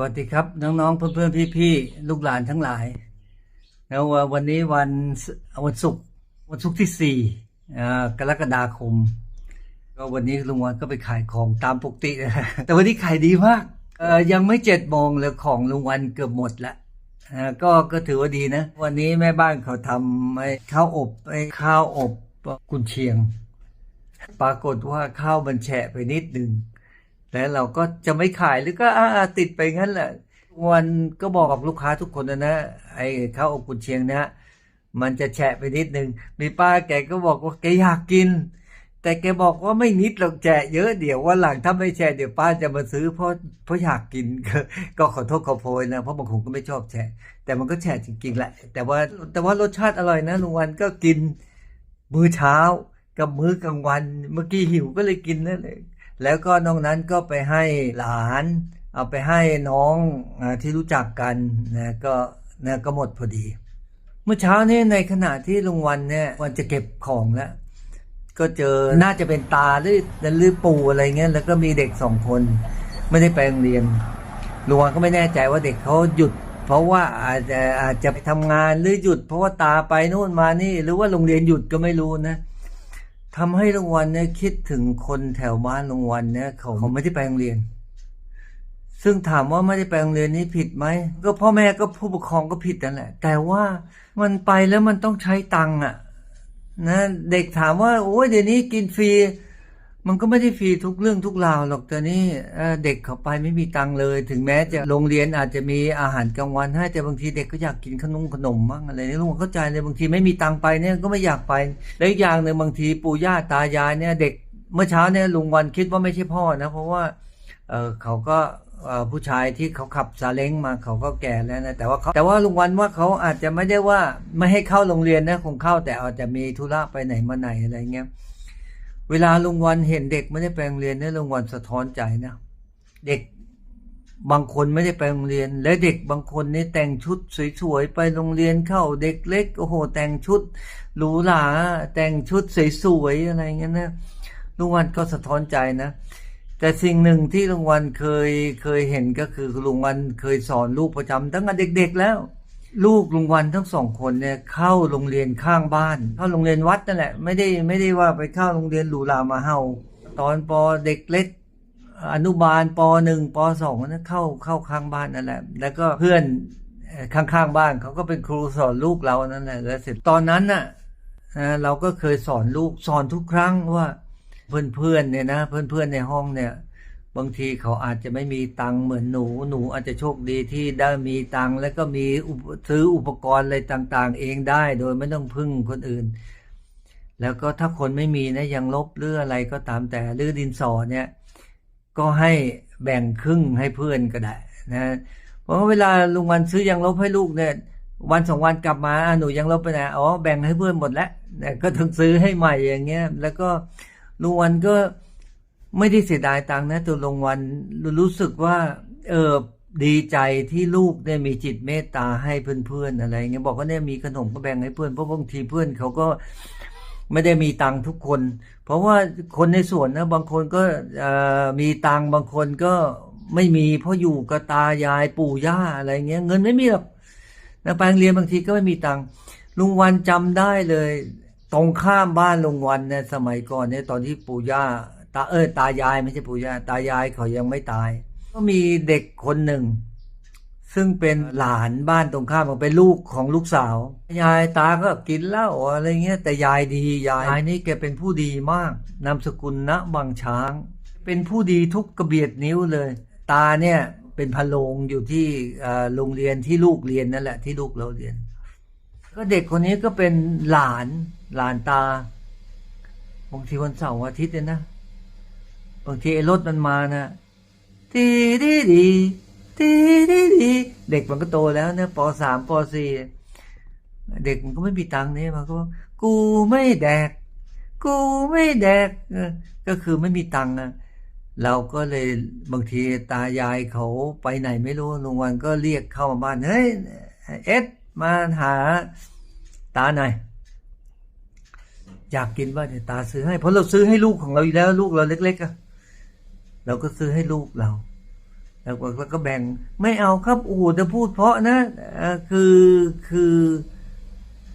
วัสดีครับ น้องๆเพื่อนๆพี่ๆลูกหลานทั้งหลายแล้ววันนี้วันวันศุกร์วันศุกร์ที่สี่กรกฎาคม ก็วันนี้ลุงวันก็ไปขายของตามปกตินะแต่วันนี้ขายดีมากยังไม่เจ็ดโมงเลยของลุงวันเกือบหมดละก็ก็ถือว่าดีนะ วันนี้แม่บ้านเขาทำไอ้ข้าวอบไอ้ข้าวอบกุนเชียง ปรากฏว่าข้าวมันแฉะไปนิดนึง แล้วเราก็จะไม่ขายหรือก็ติดไปงั้นแหละวันก็บอกกับลูกค้าทุกคนนะนะไอ้ข้าวอบกุนเชียงเนะมันจะแฉะไปนิดนึงมีป้าแกก็บอกว่าแกอยากกิน แต่แกบอกว่าไม่นิดหรอกแฉะเยอะเดี๋ยววันหลังถ้าไม่แฉะเดี๋ยวป้าจะมาซื้อเพราะเพราะอยากกินก็ก็ขอโทษขอโพยนะเพราะบางคนก็ไม่ชอบแฉะแต่มันก็แฉะจริงๆแหละ แต่ว่าแต่ว่ารสชาติอร่อยนะลุงวันก็กินมื้อเช้ากับมื้อกลางวัน เมื่อกี้หิวก็เลยกินนั่นเอง แล้วก็นอกนั้นก็ไปให้หลาน เอาไปให้น้องอที่รู้จักกันนะก็นะก็หมดพอดี เมื่อเช้านี้ในขณะที่ลุงวันเนี่ยวันจะเก็บของแล้ว ก็เจอน่าจะเป็นตาหรือหรือปู่อะไรเงี้ยแล้วก็มีเด็กสองคน ไม่ได้ไปโรงเรียนลุงวันก็ไม่แน่ใจว่าเด็กเขาหยุด เพราะว่าอาจจะอาจจะไปทำงานหรือหยุด เพราะว่าตาไปนู่นมานี่ หรือว่าโรงเรียนหยุดก็ไม่รู้นะ ทำให้ลุงวันเนี่ยคิดถึงคนแถวบ้านลุงวันเนี่ยเขาเขาไม่ได้ไปโรงเรียน ซึ่งถามว่าไม่ได้ไปโรงเรียนนี่ผิดไหมก็พ่อแม่ก็ผู้ปกครองก็ผิดนั่นแหละ แต่ว่ามันไปแล้วมันต้องใช้ตังค์อะ นะ เด็กถามว่าโอ้ยเดี๋ยวนี้กินฟรี มันก็ไม่ได้ฟรีทุกเรื่องทุกราวหรอกแต่นี่เด็กเขาไปไม่มีตังค์เลย ถึงแม้จะโรงเรียนอาจจะมีอาหารกลางวันให้แต่บางทีเด็กก็อยากกินขนมขนมบ้างอะไรนี่ลุงเข้าใจเลยบางทีไม่มีตังค์ไปเนี่ยก็ไม่อยากไปแล้วอีกอย่างหนึ่งบางทีปู่ย่าตายายเนี่ยเด็กเมื่อเช้าเนี่ยลุงวันคิดว่าไม่ใช่พ่อนะเพราะว่าเเขาก็ผู้ชายที่เขาขับซาเล้งมาเขาก็แก่แล้วนะแต่ว่าเขาแต่ว่าลุงวันว่าเขาอาจจะไม่ได้ว่าไม่ให้เข้าโรงเรียนนะคงเข้าแต่อาจจะมีธุระไปไหนมาไหนอะไรเงี้ย เวลาลุงวันเห็นเด็กไม่ได้ไปโรงเรียนเนี่ยลุงวันสะท้อนใจนะ เด็กบางคนไม่ได้ไปโรงเรียน และเด็กบางคนนี่แต่งชุดสวยๆไปโรงเรียนเข้าเด็กเล็กโอ้โห แต่งชุดหรูหราแต่งชุดสวยๆอะไรเงี้ยนะลุงวันก็สะท้อนใจนะ แต่สิ่งหนึ่งที่ลุงวันเคยเคยเห็นก็คือลุงวันเคยสอนลูกประจำตั้งแต่เด็ก ๆ แล้ว ลูกลุงวันทั้งสองคนเนี่ยเข้าโรงเรียนข้างบ้าน เข้าโรงเรียนวัดนั่นแหละไม่ได้ไม่ได้ว่าไปเข้าโรงเรียนหรูหรามาเฮาตอนปอเด็กเล็ก อนุบาลปหนึ่งปสองนั้นเข้าเข้าข้างบ้านนั่นแหละ แล้วก็เพื่อนข้างๆบ้านเขาก็เป็นครูสอนลูกเรานั่นแหละแล้วเสร็จตอนนั้นน่ะเอ่อเราก็เคยสอนลูกสอนทุกครั้งว่าเพื่อนๆเนี่ยนะ เพื่อนๆในห้องเนี่ย บางทีเขาอาจจะไม่มีตังค์เหมือนหนู หนูอาจจะโชคดีที่ได้มีตังค์แล้วก็มีซื้ออุปกรณ์อะไรต่างๆ เองได้โดยไม่ต้องพึ่งคนอื่น แล้วก็ถ้าคนไม่มีนะยังลบหรืออะไรก็ตามแต่หรือดินสอเนี่ยก็ให้แบ่งครึ่งให้เพื่อนก็ได้นะเพราะว่าเวลาลุงวันซื้อยังลบให้ลูกเนี่ยวันสองวันกลับมาหนูยังลบไปไหนอ๋อแบ่งให้เพื่อนหมดแล้วก็ต้องซื้อให้ใหม่อย่างเงี้ยแล้วก็ลุงวันก็ ไม่ได้เสียดายตังค์นะตัวลงวันรู้สึกว่าเออดีใจที่ลูกเนี่ยมีจิตเมตตาให้เพื่อนๆอะไรเงี้ยบอกว่าเนี่ยมีขนมก็แบ่งให้เพื่อนเพราะบางทีเพื่อนเขาก็ไม่ได้มีตังค์ทุกคน เพราะว่าคนในสวนนะบางคนก็มีตังค์บางคนก็ไม่มีเพราะอยู่กับตายายปู่ย่าอะไรเงี้ย เงินไม่มีหรอกนะไปงเรียนบางทีก็ไม่มีตังค์ลุงวันจำได้เลย ตรงข้ามบ้านลุงวันเนี่ยสมัยก่อนเนี่ยตอนที่ปู่ย่า ตาเออตายายไม่ใช่ปู่ย่าตายายเขายังไม่ตาย ก็มีเด็กคนหนึ่ง ซึ่งเป็นหลานบ้านตรงข้ามมันเป็นลูกของลูกสาว ยายตาก็กินเหล้าอะไรเงี้ยแต่ยายดียายยายนี่แกเป็นผู้ดีมากนามสกุลณบางช้าง เป็นผู้ดีทุกกระเบียดนิ้วเลย ตาเนี่ยเป็นพะโลงอยู่ที่โรงเรียนที่ลูกเรียนนั่นแหละที่ลูกเราเรียน ก็เด็กคนนี้ก็เป็นหลานหลานตาบางทีวันเสาร์อาทิตย์เนี่ยนะ บางทีไอ้รถมันมานะดีดีดีดีดีดีเด็กมันก็โตแล้วนะปสามปสี่เด็กมันก็ไม่มีตังค์เนี่ยมันก็บอกกูไม่แดก กูไม่แดก ก็คือไม่มีตังค์นะเราก็เลยบางทีตายายเขาไปไหนไม่รู้ลุงวันก็เรียกเข้ามาบ้านเฮ้ยเอ็ดมาหาตาหน่อยอยากกินบ้างเนี่ยตาซื้อให้เพราะเราซื้อให้ลูกของเราอยู่แล้วลูกเราเล็กๆอะ เราก็ซื้อให้ลูกเราแล้วก็แล้วก็แบ่งไม่เอาครับโอ้โหจะพูดเพราะนะคือคือ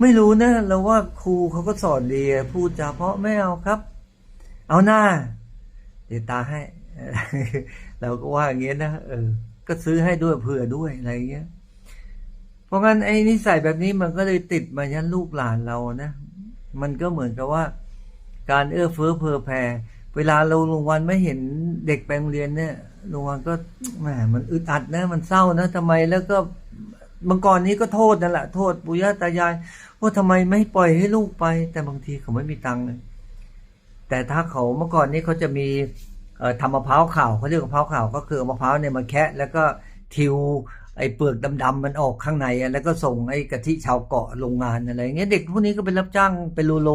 ไม่รู้นะเราว่าครูเขาก็สอนดีพูดจาเพราะไม่เอาครับ เอาหน้าเดี๋ยวตาให้ เราก็ว่าอย่างเงี้ยนะเออ ก็ซื้อให้ด้วยเผื่อด้วยอะไรเงี้ย เพราะงั้นไอ้นิสัยแบบนี้มันก็เลยติดมายันลูกหลานเรานะ มันก็เหมือนกับว่า การเอื้อเฟื้อเผื่อแผ่ เวลาเราลุงวันไม่เห็นเด็กไปโรงเรียนเนี่ยลุงวันก็แหมมันอึดอัดนะ มันเศร้านะทำไมแล้วก็เมื่อก่อนนี้ก็โทษนั่นแหละโทษปุย่าตายายว่าทำไมไม่ปล่อยให้ลูกไป แต่บางทีเขาไม่มีตังค์แต่ถ้าเขาเมื่อก่อนนี้เขาจะมีทำมะพร้าวข่าวเขาเรียกมะพร้าวข่าวก็คือมะพร้าวเนี่ยมาแคะแล้วก็ทิว ไอ้เปลือกดำๆมันออกข้างในอะแล้วก็ส่งไอ้กะทิชาวเกาะโรงงานอะไรอย่างเงี้ยเด็กพวกนี้ก็ไปรับจ้างเป็นโลโล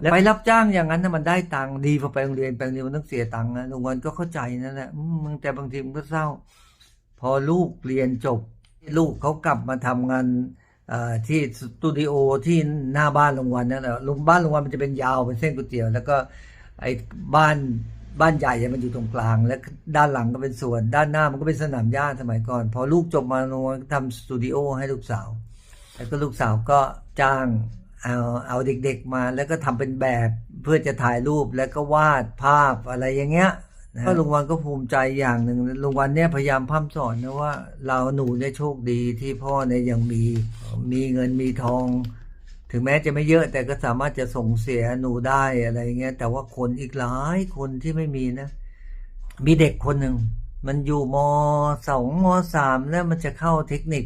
แล้วไปรับจ้างอย่างนั้นถ้ามันได้ตังค์ดีพอไปโรงเรียนไปโรงเรียนมันต้องเสียตังค์นะลุงวันก็เข้าใจนั่นแหละมึงแต่บางทีมันก็เศร้า พอลูกเรียนจบ ลูกเขากลับมาทำงานที่สตูดิโอที่หน้าบ้านลุงวันนั่นแหละลุงบ้านลุงวันมันจะเป็นยาวเป็นเส้นก๋วยเตี๋ยวแล้วก็ไอ้บ้าน บ้านใหญ่มันอยู่ตรงกลาง แล้วด้านหลังก็เป็นสวน ด้านหน้ามันก็เป็นสนามหญ้าสมัยก่อน พอลูกจบมาลุงวันทำสตูดิโอให้ลูกสาว แล้วก็ลูกสาวก็จ้างเอาเอาเด็กๆมา แล้วก็ทำเป็นแบบเพื่อจะถ่ายรูปแล้วก็วาดภาพอะไรอย่างเงี้ยนะก็ลุงวันก็ภูมิใจอย่างหนึ่งลุงวันเนี่ยพยายามพร่ำสอนนะว่า เราหนูเนี่ยโชคดีที่พ่อเนี่ยยังมีมีเงินมีทอง ถึงแม้จะไม่เยอะแต่ก็สามารถจะส่งเสียหนูได้อะไรเงี้ยแต่ว่าคนอีกหลายคนที่ไม่มีนะ มีเด็กคนหนึ่ง มันอยู่มสองมสามแล้วมันจะเข้าเทคนิค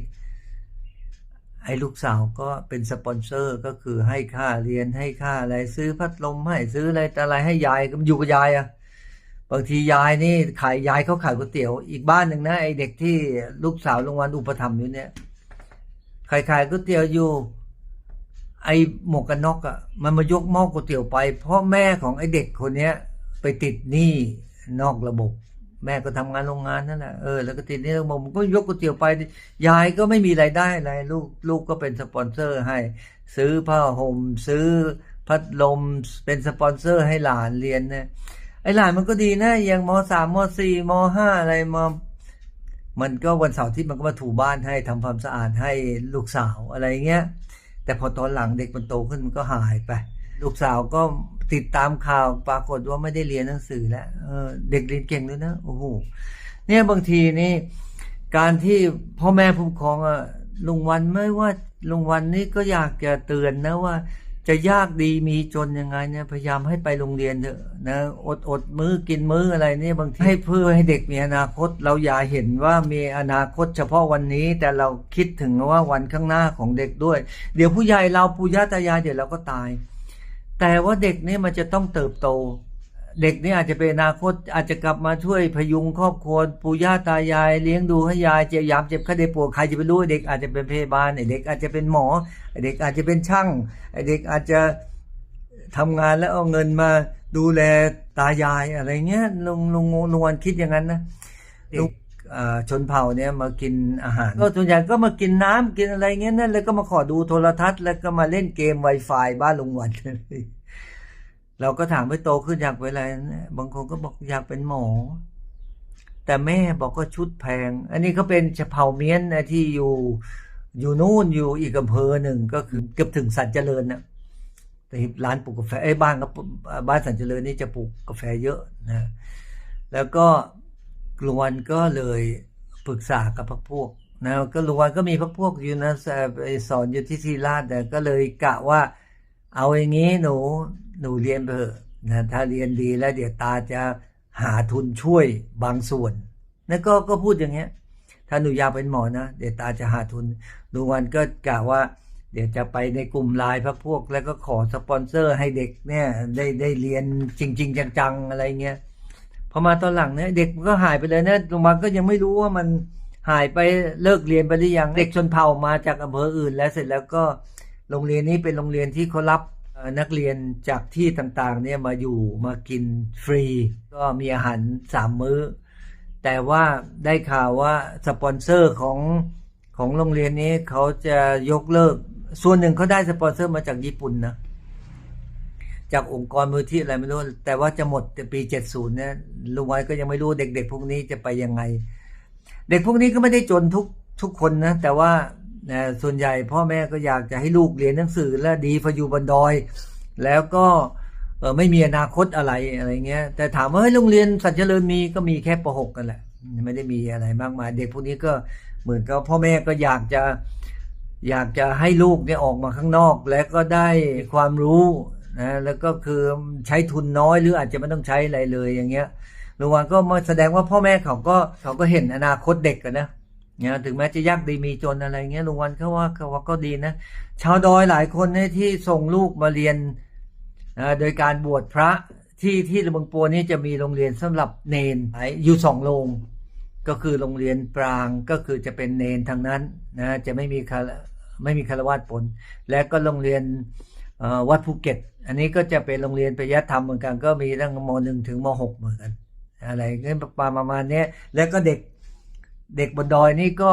ไอ้ลูกสาวก็เป็นสปอนเซอร์ก็คือให้ค่าเรียนให้ค่าอะไรซื้อพัดลมให้ซื้ออะไรแต่อะไรให้ยายก็อยู่กับยายอะบางทียายนี่ขายยายเขาขายก๋วยเตี๋ยวอีกบ้านหนึ่งนะไอ้เด็กที่ลูกสาวโรงวันอุปถัมภ์อยู่เนี่ยขายขายก๋วยเตี๋ยวอยู่ ไอ้หมวกกันน็อกอะมันมายกหม้อก๋วยเตี๋ยวไป เพราะแม่ของไอ้เด็กคนเนี้ย ไปติดหนี้นอกระบบ แม่ก็ทำงานโรงงานนั่นแหละเออแล้วก็ติดหนี้ระบบมันก็ยกก๋วยเตี๋ยวไป ยายก็ไม่มีรายได้อะไรลูกลูกก็เป็นสปอนเซอร์ให้ ซื้อผ้าห่มซื้อพัดลมเป็นสปอนเซอร์ให้หลานเรียนเนี่ยไอ้หลานมันก็ดีนะอย่างมสามมสี่มห้าอะไรมามันก็วันเสาร์ที่มันก็มาถูบ้านให้ทำความสะอาดให้ลูกสาวอะไรเงี้ย แต่พอตอนหลังเด็กมันโตขึ้นมันก็หายไป ลูกสาวก็ติดตามข่าวปรากฏว่าไม่ได้เรียนหนังสือแล้วเออเด็กเรียนเก่งด้วยนะโอ้โหเนี่ยบางทีนี่การที่พ่อแม่ผู้ปกครองอะลุงวันไม่ว่าลุงวันนี่ก็อยากจะเตือนนะว่า จะยากดีมีจนยังไงเนี่ยพยายามให้ไปโรงเรียนเถอะนะอดอดมื้อกินมื้ออะไรเนี่ยบางทีให้เพื่อให้เด็กมีอนาคต เราอย่าเห็นว่ามีอนาคตเฉพาะวันนี้ แต่เราคิดถึงว่าวันข้างหน้าของเด็กด้วย เดี๋ยวผู้ใหญ่เราปู่ย่าตายายเดี๋ยวเราก็ตาย แต่ว่าเด็กเนี่ยมันจะต้องเติบโต เด็กเนี่ยอาจจะเป็นอนาคตอาจจะกลับมาช่วยพยุงครอบครัวปู่ย่าตายาย เลี้ยงดูให้ยายเจ็บยามเจ็บไข้ได้ป่วยใครจะไปรู้เด็กอาจจะเป็นพยาบาลเด็กอาจจะเป็นหมอ เด็กอาจจะเป็นช่างเด็กอาจจะทำงานแล้วเอาเงินมาดูแลตายายอะไรเงี้ยลุงลุงลุงวันคิดอย่างนั้นนะเด็กเอ่อชนเผ่าเนี่ยมากินอาหารก็ส่วนใหญ่ก็มากินน้ำกินอะไรเงี้ยนั่นแล้วก็มาขอดูโทรทัศน์แล้วก็มาเล่นเกม Wi-Fi บ้านลุงวัน เราก็ถามไปโตขึ้นอยากเป็นอะไรบางคนก็บอกอยากเป็นหมอ แต่แม่บอกก็ชุดแพง อันนี้เขาเป็นชะเผ่าเมียนนะที่อยู่อยู่นู่นอยู่อีกอำเภอหนึ่งก็คือเกือบถึงสันเจริญนะแต่ร้านปลูกกาแฟไอ้บ้านก็บ้านสันเจริญนี่จะปลูกกาแฟเยอะนะแล้วก็ลุงวันก็เลยปรึกษากับพรรคพวกนะก็ลวนก็มีพพวกอยู่นะไปสอนอยู่ที่ทีราชแต่ก็เลยกะว่า เอาอย่างนี้หนู หนูเรียนไปเถอะนะถ้าเรียนดีแล้วเดี๋ยวตาจะหาทุนช่วยบางส่วนนั่นก็ก็พูดอย่างเงี้ย ถ้าหนูอยากเป็นหมอนะเดี๋ยวตาจะหาทุนลุงวันก็กะว่า เดี๋ยวจะไปในกลุ่มไลน์พรรคพวก แล้วก็ขอสปอนเซอร์ให้เด็กเนี่ยได้ได้เรียนจริง ๆ จังๆอะไรเงี้ยพอมาตอนหลังเนี่ยเด็กก็หายไปเลยนะลุงวันก็ยังไม่รู้ว่ามันหายไปเลิกเรียนไปหรือยังเด็กชนเผ่ามาจากอำเภออื่น แล้วเสร็จแล้วก็โรงเรียนนี้เป็นโรงเรียนที่เขารับ นักเรียนจากที่ต่างๆเนี่ยมาอยู่มากินฟรี ก็มีอาหารสามมื้อ แต่ว่าได้ข่าวว่าสปอนเซอร์ของของโรงเรียนนี้เขาจะยกเลิก ส่วนหนึ่งเขาได้สปอนเซอร์มาจากญี่ปุ่นนะจากองค์กรมูลที่อะไรไม่รู้ แต่ว่าจะหมดปี 70เนี่ยลุงไว้ก็ยังไม่รู้เด็ก ๆ พวกนี้จะไปยังไง เด็กพวกนี้ก็ไม่ได้จนทุกทุกคนนะ แต่ว่า นะส่วนใหญ่พ่อแม่ก็อยากจะให้ลูกเรียนหนังสือและดีพออยู่บนดอย แล้วก็เไม่มีอนาคตอะไรอะไรเงี้ย แต่ถามว่าเฮ้ยโรงเรียนสัจเจริญมีก็มีแค่ป .6 กันแหละ ไม่ได้มีอะไรมากมาย เด็กพวกนี้ก็เหมือนกับพ่อแม่ก็อยากจะอยากจะให้ลูกเนี่ยออกมาข้างนอก แล้วก็ได้ความรู้นะแล้วก็คือใช้ทุนน้อยหรืออาจจะไม่ต้องใช้อะไรเลยอย่างเงี้ยลุงวันก็มาแสดงว่าพ่อแม่เขาก็เขาก็เห็นอนาคตเด็กกันนะ เนี่ยถึงแม้จะยากดีมีจนอะไรเงี้ยลุงวันเขาว่าเขาว่าก็ดีนะชาวดอยหลายคนเนี่ยที่ส่งลูกมาเรียนโดยการบวชพระที่ที่ระเบิงปัวนี่จะมีโรงเรียนสำหรับเนนอยู่สองโรงก็คือโรงเรียนปรางก็คือจะเป็นเนนทางนั้นนะจะไม่มีคาไม่มีคารวาสปนและก็โรงเรียนวัดภูเก็ต อันนี้ก็จะเป็นโรงเรียนปริยัติธรรมเหมือนกัน ก็มีตั้งมหนึ่งถึงมหกเหมือนกันอะไรเงี้ยประมาณนี้แล้วก็เด็ก เด็กบนดอยนี่ก็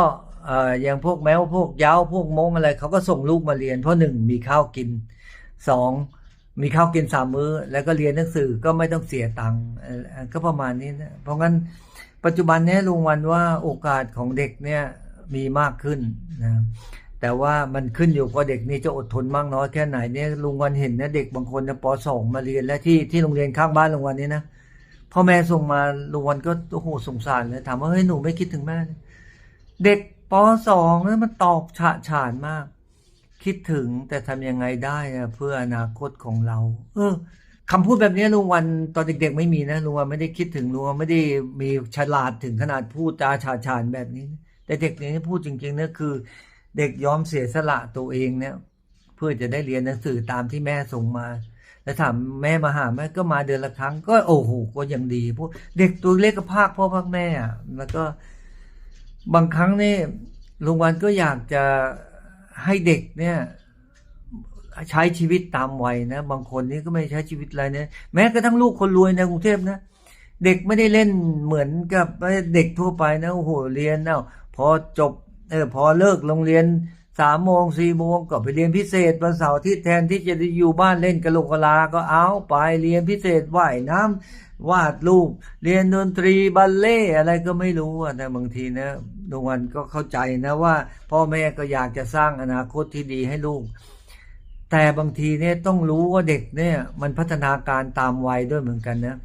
อย่างพวกแมวพวกย้าพวกมงอะไรเขาก็ส่งลูกมาเรียน เพราะหนึ่งมีข้าวกินสองมีข้าวกินสามมื้อ แล้วก็เรียนหนังสือก็ไม่ต้องเสียตังค์ก็ประมาณนี้นะเพราะงั้นปัจจุบันนี้ลุงวันว่าโอกาสของเด็กเนี่ยมีมากขึ้นนะแต่ว่ามันขึ้นอยู่กับเด็กนี่จะอดทนมากน้อยแค่ไหนเนี่ยลุงวันเห็นนะเด็กบางคนนะปสองมาเรียนและที่ที่โรงเรียนข้างบ้านลุงวันนี้นะ พ่อแม่ส่งมาลุงวันก็โอ้โหสงสารเลยถามว่าเฮ้ยหนูไม่คิดถึงแม่ เด็กปสองแล้วมันตอบฉะฉานมาก คิดถึงแต่ทำยังไงได้อะเพื่ออนาคตของเรา เออคำพูดแบบนี้ลุงวันตอนเด็กๆไม่มีนะลุงวันไม่ได้คิดถึงลุงวันไม่ได้มีฉลาดถึงขนาดพูดจาฉาฉานแบบนี้ แต่เด็กเนี่ยพูดจริงๆนะคือ เด็กยอมเสียสละตัวเองเนี่ย เพื่อจะได้เรียนหนังสือตามที่แม่ส่งมา แล้วถามแม่มาหาแม่ก็มาเดือนละครั้ง ก็โอ้โหก็ยังดีพวกเด็กตัวเล็กก็ภาคพ่อภาคแม่อะแล้วก็บางครั้งนี่ลุงวันก็อยากจะให้เด็กเนี่ยใช้ชีวิตตามวัยนะบางคนนี่ก็ไม่ใช้ชีวิตอะไรเนะแม้กระทั่งลูกคนรวยในกรุงเทพนะเด็กไม่ได้เล่นเหมือนกับเด็กทั่วไปนะโอ้โหเรียนเนาะพอจบเออพอเลิกโรงเรียน สามโมงสี่โมงก็ไปเรียนพิเศษวันเสาร์ที่แทนที่จะได้อยู่บ้านเล่นกระโหลกกลาก็เอาไปเรียนพิเศษว่ายน้ำวาดรูปเรียนดนตรีบัลเล่อะไรก็ไม่รู้อะแต่บางทีนะดวงวันก็เข้าใจนะว่า พ่อแม่ก็อยากจะสร้างอนาคตที่ดีให้ลูก แต่บางทีเนี่ยต้องรู้ว่าเด็กเนี่ย มันพัฒนาการตามวัยด้วยเหมือนกันนะ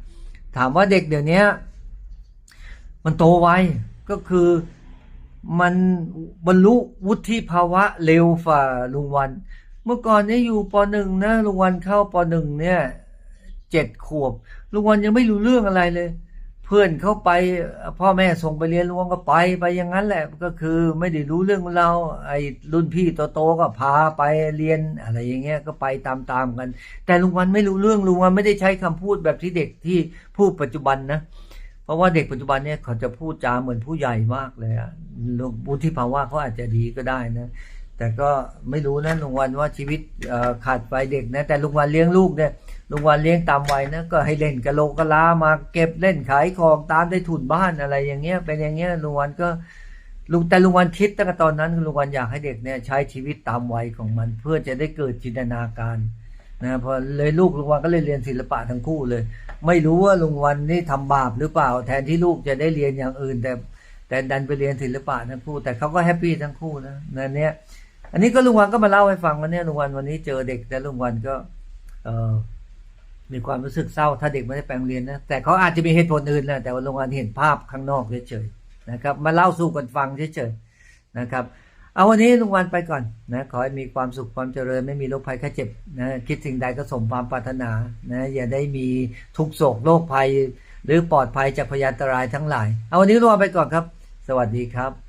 ถามว่าเด็กเดี๋ยวนี้มันโตไวก็คือ มันบรรลุวุฒิภาวะเร็วฝ่าลุงวัน เมื่อก่อนเนี่ยอยู่ปหนึ่งนะลุงวันเข้าปหนึ่งเนี่ยเจ็ดขวบลุงวันยังไม่รู้เรื่องอะไรเลย เพื่อนเขาไปพ่อแม่ส่งไปเรียนลุงวันก็ไปไปอย่างนั้นแหละก็คือไม่ได้รู้เรื่องเราไอ้รุ่นพี่โตๆก็พาไปเรียนอะไรอย่างเงี้ยก็ไปตามๆกัน แต่ลุงวันไม่รู้เรื่องลุงวันไม่ได้ใช้คำพูดแบบที่เด็กที่พูดปัจจุบันนะ เพราะว่าเด็กปัจจุบันเนี่ยเขาจะพูดจาเหมือนผู้ใหญ่มากเลยอะวุฒิภาวะเขาอาจจะดีก็ได้นะ แต่ก็ไม่รู้นะลุงวันว่าชีวิตขาดไปเด็กนะ แต่ลุงวันเลี้ยงลูกเนี่ยลุงวันเลี้ยงตามวัยนะก็ให้เล่นกะโลกกะลามาเก็บเล่นขายของตามได้ทุนบ้านอะไรอย่างเงี้ย เป็นอย่างเงี้ยลุงวันก็ลุงแต่ลุงวันคิดตั้งแต่ตอนนั้นลุงวันอยากให้เด็กเนี่ยใช้ชีวิตตามวัยของมัน เพื่อจะได้เกิดจินตนาการ นะพอเลยลูกลุงวันก็เลยเรียนศิลปะทั้งคู่เลย ไม่รู้ว่าลุงวันนี่ทำบาปหรือเปล่า แทนที่ลูกจะได้เรียนอย่างอื่น แต่แต่ดันไปเรียนศิลปะทั้งคู่ แต่เขาก็แฮปปี้ทั้งคู่นะนั่นเนี้ยอันนี้ก็ลุงวันก็มาเล่าให้ฟังวันนี้ลุงวันวันนี้เจอเด็กแต่ลุงวันก็ เออมีความรู้สึกเศร้าถ้าเด็กไม่ได้ไปโรงเรียนนะแต่เขาอาจจะมีเหตุผลอื่นแหละแต่ว่าลุงวันเห็นภาพข้างนอกเฉยๆนะครับ มาเล่าสู่กันฟังเฉยๆนะครับ เอาวันนี้ลุงวันไปก่อนนะขอให้มีความสุขความเจริญ ไม่มีโรคภัยแค่เจ็บนะคิดสิ่งใดก็สมความปรารถนานะอย่าได้มีทุกโศกโรคภัย หรือปลอดภัยจากพยานตรายทั้งหลาย เอาวันนี้ลุงวันไปก่อนครับ สวัสดีครับ